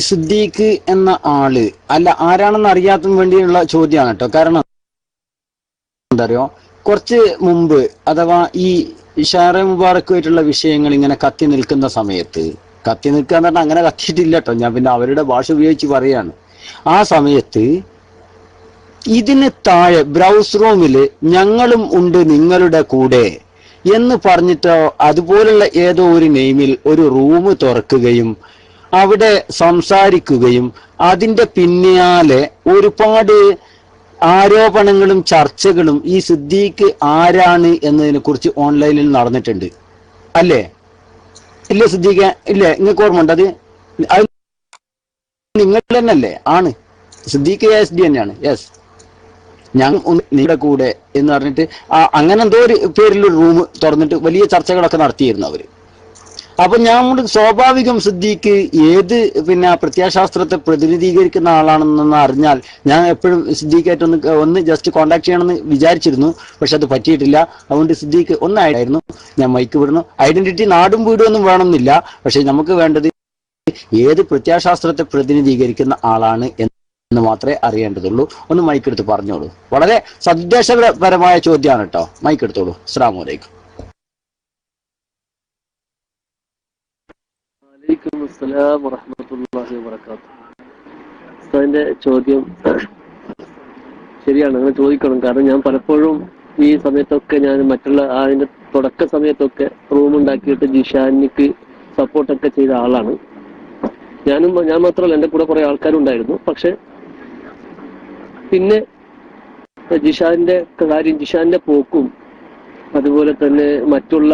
സിദ്ദീഖ് എന്ന ആൾ അല്ല ആരാണെന്ന് അറിയാത്തതിന് വേണ്ടിയുള്ള ചോദ്യമാണ് കേട്ടോ. കാരണം എന്താ അറിയോ കുറച്ച് മുമ്പ് അഥവാ ഈ ഷാറെ മുബാറക്കുമായിട്ടുള്ള വിഷയങ്ങൾ ഇങ്ങനെ കത്തി നിൽക്കുന്ന സമയത്ത് കത്തി നിൽക്കുക എന്ന് പറഞ്ഞാൽ അങ്ങനെ കത്തിയിട്ടില്ല കേട്ടോ. ഞാൻ പിന്നെ അവരുടെ ഭാഷ ഉപയോഗിച്ച് പറയാണ്. ആ സമയത്ത് ഇതിന് താഴെ ബ്രൗസ് റൂമിൽ ഞങ്ങളും ഉണ്ട് നിങ്ങളുടെ കൂടെ എന്ന് പറഞ്ഞിട്ടോ അതുപോലുള്ള ഏതോ ഒരു നെയിമിൽ ഒരു റൂം തുറക്കുകയും അവിടെ സംസാരിക്കുകയും അതിന്റെ പിന്നാലെ ഒരുപാട് ആരോപണങ്ങളും ചർച്ചകളും ഈ സിദ്ദീഖ് ആരാണ് എന്നതിനെ കുറിച്ച് ഓൺലൈനിൽ നടന്നിട്ടുണ്ട്. അല്ലേ? ഇല്ല സിദ്ദീഖ്? ഇല്ലേ? നിങ്ങൾക്ക് ഓർമ്മ ഉണ്ട് അത് നിങ്ങൾ തന്നെയല്ലേ? ആണ്. സിദ്ദീഖ് എസ് ഡി തന്നെയാണ്. യെസ് ഞാൻ നിങ്ങളുടെ കൂടെ എന്ന് പറഞ്ഞിട്ട് അങ്ങനെ എന്തോ ഒരു പേരിലൊരു റൂം തുറന്നിട്ട് വലിയ ചർച്ചകളൊക്കെ നടത്തിയിരുന്നു അവർ. അപ്പൊ ഞാൻ സ്വാഭാവികം സിദ്ദീഖ് ഏത് പിന്നെ പ്രത്യാശാസ്ത്രത്തെ പ്രതിനിധീകരിക്കുന്ന ആളാണെന്ന് അറിഞ്ഞാൽ ഞാൻ എപ്പോഴും സിദ്ദീഖായിട്ട് ഒന്ന് ഒന്ന് ജസ്റ്റ് കോണ്ടാക്ട് ചെയ്യണമെന്ന് വിചാരിച്ചിരുന്നു. പക്ഷെ അത് പറ്റിയിട്ടില്ല. അതുകൊണ്ട് സിദ്ദീഖ് ഒന്നായിരുന്നു. ഞാൻ മൈക്ക് വിടുന്നു. ഐഡന്റിറ്റി നാടും വീടും ഒന്നും വേണമെന്നില്ല. പക്ഷെ നമുക്ക് വേണ്ടത് ഏത് പ്രത്യാശാസ്ത്രത്തെ പ്രതിനിധീകരിക്കുന്ന ആളാണ് എന്ന് മാത്രമേ അറിയേണ്ടതുള്ളൂ. ഒന്ന് മൈക്ക് എടുത്ത് പറഞ്ഞോളൂ. വളരെ സദ്ദേശപരമായ ചോദ്യമാണ് കേട്ടോ. മൈക്ക് എടുത്തോളൂ. അസ്സാം വലൈക്കും വലൈക്കും അസ്സലാം വറഹ്മത്തുള്ളാഹി വബറകാതുഹു. ഉസ്താദിന്റെ ചോദ്യം ശരിയാണ് അങ്ങനെ ചോദിക്കണം. കാരണം ഞാൻ പലപ്പോഴും ഈ സമയത്തൊക്കെ ഞാൻ മറ്റുള്ള അതിന്റെ തുടക്ക സമയത്തൊക്കെ റൂം ഉണ്ടാക്കിയിട്ട് ജിഷാനിക്ക് സപ്പോർട്ടൊക്കെ ചെയ്ത ആളാണ്. ഞാനും ഞാൻ മാത്രമല്ല എന്റെ കൂടെ കുറെ ആൾക്കാരുണ്ടായിരുന്നു. പക്ഷെ പിന്നെ ജിഷാന്റെ കാര്യം ജിഷാന്റെ പോക്കും അതുപോലെ തന്നെ മറ്റുള്ള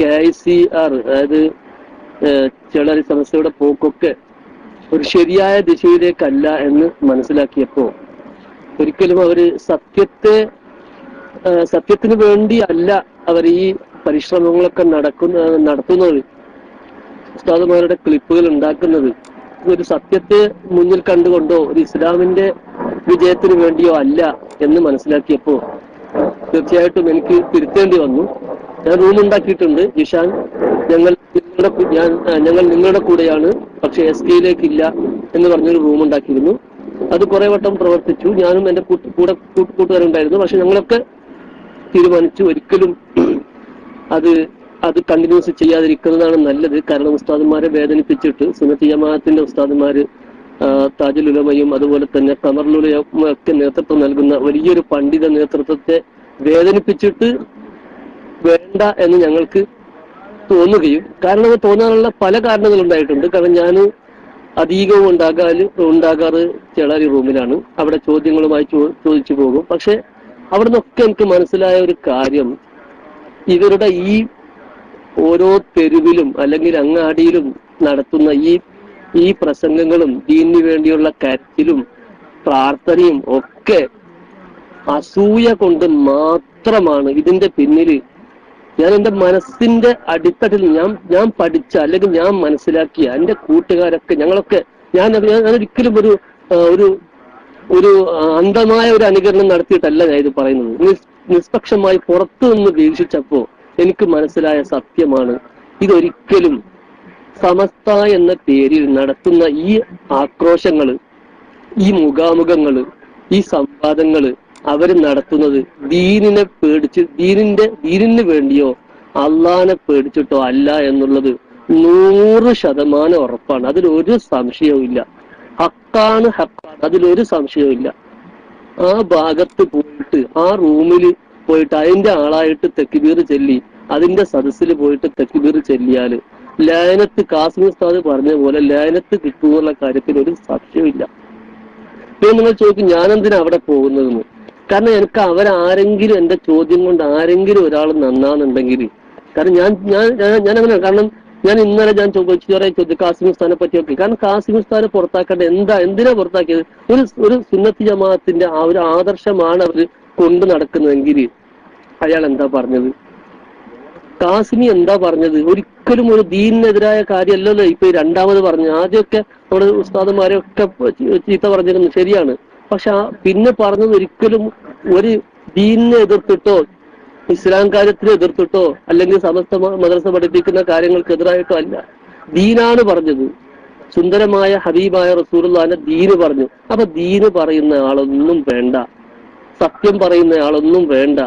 കെ ഐ സി ആർ അതായത് ഏഹ് സമസ്യയുടെ പോക്കൊക്കെ ഒരു ശരിയായ ദിശയിലേക്കല്ല എന്ന് മനസ്സിലാക്കിയപ്പോ ഒരിക്കലും അവർ സത്യത്തെ സത്യത്തിന് വേണ്ടി അല്ല അവർ ഈ പരിശ്രമങ്ങളൊക്കെ നടക്കുന്ന നടത്തുന്നത്. ഉസ്താദുമാരുടെ ക്ലിപ്പുകൾ ഉണ്ടാക്കുന്നത്. ഒരു സത്യത്തെ മുന്നിൽ കണ്ടുകൊണ്ടോ ഒരു ഇസ്ലാമിന്റെ വിജയത്തിന് വേണ്ടിയോ അല്ല എന്ന് മനസ്സിലാക്കിയപ്പോ തീർച്ചയായിട്ടും എനിക്ക് തിരുത്തേണ്ടി വന്നു. ഞാൻ റൂം ഉണ്ടാക്കിയിട്ടുണ്ട്. ജിഷാൻ ഞങ്ങൾ നിങ്ങളുടെ ഞാൻ ഞങ്ങൾ നിങ്ങളുടെ കൂടെയാണ്. പക്ഷെ എസ് കെയിലേക്ക് ഇല്ല എന്ന് പറഞ്ഞൊരു റൂം ഉണ്ടാക്കിയിരുന്നു. അത് കുറെ വട്ടം പ്രവർത്തിച്ചു. ഞാനും എന്റെ കൂടെ കൂട്ട്- കൂട്ടുകാരുണ്ടായിരുന്നു. പക്ഷെ ഞങ്ങളൊക്കെ തീരുമാനിച്ചു ഒരിക്കലും അത് അത് കണ്ടിന്യൂസ് ചെയ്യാതിരിക്കുന്നതാണ് നല്ലത്. കാരണം ഉസ്താദന്മാരെ വേദനിപ്പിച്ചിട്ട് സുന്നത്ത് ജമാഅത്തിന്റെ ഉസ്താദന്മാര് താജുൽ ഉലമയും അതുപോലെ തന്നെ കമറുലയും ഒക്കെ നേതൃത്വം നൽകുന്ന വലിയൊരു പണ്ഡിത നേതൃത്വത്തെ വേദനിപ്പിച്ചിട്ട് വേണ്ട എന്ന് ഞങ്ങൾക്ക് തോന്നുകയും കാരണം തോന്നാനുള്ള പല കാരണങ്ങൾ ഉണ്ടായിട്ടുണ്ട് കാരണം ഞാൻ അധികവും ഉണ്ടാകാൽ ഉണ്ടാകാറ് ചേളാരി റൂമിലാണ്. അവിടെ ചോദ്യങ്ങളുമായി ചോദിച്ചു പോകും. പക്ഷെ അവിടെ നിന്നൊക്കെ എനിക്ക് മനസ്സിലായ ഒരു കാര്യം ഇവരുടെ ഈ ഓരോ തെരുവിലും അല്ലെങ്കിൽ അങ്ങാടിയിലും നടത്തുന്ന ഈ ഈ പ്രസംഗങ്ങളും ദീനിന് വേണ്ടിയുള്ള കരച്ചിലും പ്രാർത്ഥനയും ഒക്കെ അസൂയ കൊണ്ട് മാത്രമാണ് ഇതിന്റെ പിന്നിൽ ഞാൻ എന്റെ മനസ്സിന്റെ അടിത്തട്ടിൽ ഞാൻ ഞാൻ പഠിച്ച അല്ലെങ്കിൽ ഞാൻ മനസ്സിലാക്കിയ എന്റെ കൂട്ടുകാരൊക്കെ ഞങ്ങളൊക്കെ ഞാൻ ഞാൻ ഒരിക്കലും ഒരു ഒരു ഒരു അന്ധമായ ഒരു അനുകരണം നടത്തിയിട്ടല്ല ഞാൻ ഇത് പറയുന്നത്. നിഷ്പക്ഷമായി പുറത്തു നിന്ന് വീക്ഷിച്ചപ്പോ എനിക്ക് മനസ്സിലായ സത്യമാണ്. ഇതൊരിക്കലും സമസ്ത എന്ന പേരിൽ നടത്തുന്ന ഈ ആക്രോശങ്ങൾ ഈ മുഖാമുഖങ്ങൾ ഈ സംവാദങ്ങൾ അവർ നടത്തുന്നത് ദീനിനെ പേടിച്ച് ദീനിന്റെ ദീനിന് വേണ്ടിയോ അള്ളാനെ പേടിച്ചിട്ടോ അല്ല എന്നുള്ളത് നൂറ് ശതമാനം ഉറപ്പാണ്. അതിലൊരു സംശയവും ഇല്ല. ഹക്കാണ് ഹക്കാണ് അതിലൊരു സംശയവും ഇല്ല. ആ ഭാഗത്ത് പോയിട്ട് ആ റൂമിൽ പോയിട്ട് അതിന്റെ ആളായിട്ട് തെക്കുബീർ ചെല്ലി അതിന്റെ സദസ്സിൽ പോയിട്ട് തെക്കുബീർ ചെല്ലിയാൽ ലയനത്ത് കാസിം ഉസ്താദ് പറഞ്ഞ പോലെ ലയനത്ത് കിട്ടുമെന്നുള്ള കാര്യത്തിൽ ഒരു സംശയമില്ല പിന്നെ നിങ്ങൾ ചോദിക്കും ഞാൻ എന്തിനാ അവിടെ പോകുന്നതെന്ന്? കാരണം എനിക്ക് അവരാരെങ്കിലും എന്റെ ചോദ്യം കൊണ്ട് ആരെങ്കിലും ഒരാൾ നന്നാന്നുണ്ടെങ്കിൽ. കാരണം ഞാൻ ഞാൻ ഞാൻ- അങ്ങനെയാണ് അങ്ങനെ കാരണം ഞാൻ ഇന്നലെ ഞാൻ ചോദിച്ചു ചെറിയ ചോദ്യം കാസിം ഉസ്താനെ പറ്റിയൊക്കെ. കാരണം കാസിം ഉസ്താനെ പുറത്താക്കേണ്ട എന്താ എന്തിനാ പുറത്താക്കിയത്? ഒരു ഒരു സുന്നത്തി ജമാഅത്തിന്റെ ആ ഒരു ആദർശമാണ് അവർ കൊണ്ടു നടക്കുന്നതെങ്കിൽ അയാൾ എന്താ പറഞ്ഞത്? കാസിമി എന്താ പറഞ്ഞത്? ഒരിക്കലും ഒരു ദീനിനെതിരായ കാര്യമല്ലല്ലോ ഇപ്പൊ രണ്ടാമത് പറഞ്ഞു ആദ്യമൊക്കെ നമ്മുടെ ഉസ്താദന്മാരെ ഒക്കെ ചീത്ത പറഞ്ഞിരുന്നു ശരിയാണ്. പക്ഷെ പിന്നെ പറഞ്ഞത് ഒരിക്കലും ഒരു ദീനിനെ എതിർത്തിട്ടോ ഇസ്ലാം കാര്യത്തിനെ എതിർത്തിട്ടോ അല്ലെങ്കിൽ സമസ്ത മദ്രസ പഠിപ്പിക്കുന്ന കാര്യങ്ങൾക്ക് എതിരായിട്ടോ അല്ല. ദീനാണ് പറഞ്ഞത്. സുന്ദരമായ ഹബീബായ റസൂലുള്ളാന്റെ ദീന് പറഞ്ഞു. അപ്പൊ ദീന് പറയുന്ന ആളൊന്നും വേണ്ട. സത്യം പറയുന്ന ആളൊന്നും വേണ്ട.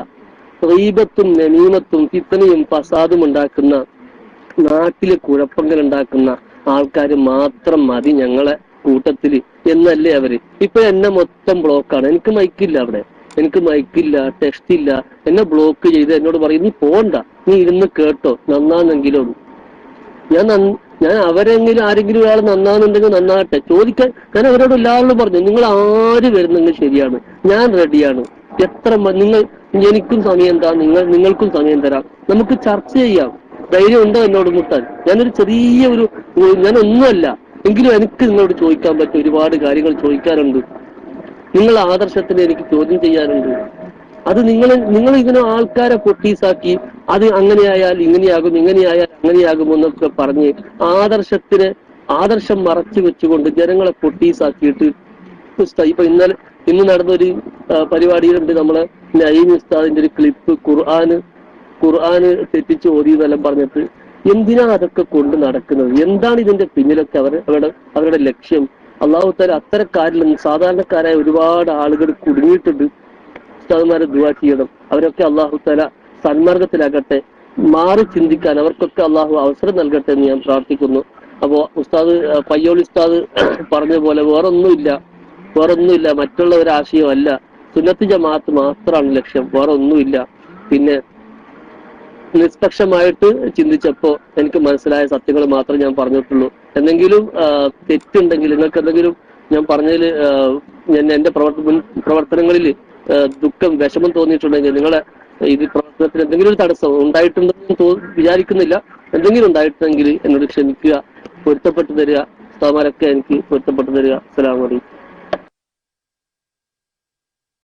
റീബത്തും നമീമത്തും ഫിത്തനയും ഫസാദും ഉണ്ടാക്കുന്ന നാട്ടിലെ കുഴപ്പങ്ങൾ ഉണ്ടാക്കുന്ന ആൾക്കാർ മാത്രം മതി ഞങ്ങളെ. കൂട്ടത്തിൽ എന്നല്ലേ അവർ? ഇപ്പൊ എന്നെ മൊത്തം ബ്ലോക്കാണ് എനിക്ക് മൈക്കില്ല അവിടെ. എനിക്ക് മൈക്കില്ല ടെക്സ്റ്റ് ഇല്ല. എന്നെ ബ്ലോക്ക് ചെയ്ത് എന്നോട് പറയും നീ പോണ്ട. നീ ഇരുന്ന് കേട്ടോ. നന്നാന്നെങ്കിലും ഞാൻ ഞാൻ അവരെങ്കിലും ആരെങ്കിലും ഒരാൾ നന്നാന്നുണ്ടെങ്കിൽ നന്നാകട്ടെ. ചോദിക്കാൻ ഞാൻ അവരോട് എല്ലാവരോടും പറഞ്ഞു നിങ്ങൾ ആര് വരുന്നെങ്കിൽ ശരിയാണ്. ഞാൻ റെഡിയാണ് എത്ര നിങ്ങൾ എനിക്കും സമയം താ നിങ്ങൾ നിങ്ങൾക്കും സമയം തരാം. നമുക്ക് ചർച്ച ചെയ്യാം. ധൈര്യം ഉണ്ടോ എന്നോട് മുട്ടാൻ? ഞാനൊരു ചെറിയ ഒരു ഒന്നുമല്ല. എങ്കിലും എനിക്ക് നിങ്ങളോട് ചോദിക്കാൻ പറ്റും ഒരുപാട് കാര്യങ്ങൾ ചോദിക്കാറുണ്ട്. നിങ്ങൾ ആദർശത്തിന് എനിക്ക് ചോദ്യം ചെയ്യാറുണ്ട്. അത് നിങ്ങൾ നിങ്ങൾ ഇങ്ങനെ ആൾക്കാരെ പൊട്ടീസാക്കി അത് അങ്ങനെയായാൽ ഇങ്ങനെയാകും ഇങ്ങനെയായാൽ അങ്ങനെയാകും എന്നൊക്കെ പറഞ്ഞ് ആദർശത്തിന് ആദർശം മറച്ചു വെച്ചുകൊണ്ട് ജനങ്ങളെ പൊട്ടീസാക്കിയിട്ട് ഇപ്പൊ ഇന്നലെ ഇന്ന് നടന്നൊരു പരിപാടിയിലുണ്ട് നമ്മളെ നൈൻ ഉസ്താദിന്റെ ഒരു ക്ലിപ്പ് ഖുർആാന് ഖുർആാന് തെറ്റിച്ച് ഓതി പറഞ്ഞിട്ട് എന്തിനാ അതൊക്കെ കൊണ്ട് നടക്കുന്നത്? എന്താണ് ഇതിന്റെ പിന്നിലൊക്കെ അവർ അവരുടെ അവരുടെ ലക്ഷ്യം? അള്ളാഹു താല അത്തരക്കാരിൽ നിന്ന് സാധാരണക്കാരായ ഒരുപാട് ആളുകൾ കുടുങ്ങിയിട്ടുണ്ട്. ഉസ്താദ്മാരെ ദുവാ ചെയ്യണം. അവരൊക്കെ അള്ളാഹു താല സന്മാർഗത്തിലാകട്ടെ മാറി ചിന്തിക്കാൻ അവർക്കൊക്കെ അള്ളാഹു അവസരം നൽകട്ടെ എന്ന് ഞാൻ പ്രാർത്ഥിക്കുന്നു. അപ്പോ ഉസ്താദ് പയ്യോളി ഉസ്താദ് പറഞ്ഞ പോലെ വേറൊന്നുമില്ല. വേറൊന്നുമില്ല. മറ്റുള്ള ഒരു ആശയമല്ല സുന്നത്ത് ജമാഅത്ത് മാത്രമാണ് ലക്ഷ്യം. വേറെ ഒന്നുമില്ല പിന്നെ നിഷ്പക്ഷമായിട്ട് ചിന്തിച്ചപ്പോ എനിക്ക് മനസ്സിലായ സത്യങ്ങൾ മാത്രം ഞാൻ പറഞ്ഞിട്ടുള്ളൂ. എന്തെങ്കിലും തെറ്റുണ്ടെങ്കിൽ നിങ്ങൾക്ക് എന്തെങ്കിലും ഞാൻ പറഞ്ഞതിൽ ഞാൻ എന്റെ പ്രവർത്തന പ്രവർത്തനങ്ങളിൽ ദുഃഖം വിഷമം തോന്നിയിട്ടുണ്ടെങ്കിൽ നിങ്ങളെ ഇത് പ്രവർത്തനത്തിൽ എന്തെങ്കിലും ഒരു തടസ്സം ഉണ്ടായിട്ടുണ്ടെന്ന് തോ- വിചാരിക്കുന്നില്ല. എന്തെങ്കിലും ഉണ്ടായിട്ടുണ്ടെങ്കിൽ എന്നോട് ക്ഷമിക്കുക പൊരുത്തപ്പെട്ടു തരിക. ഉസ്താമാരൊക്കെ എനിക്ക് പൊരുത്തപ്പെട്ടു തരിക. അസ്സലാമു അലൈക്കും.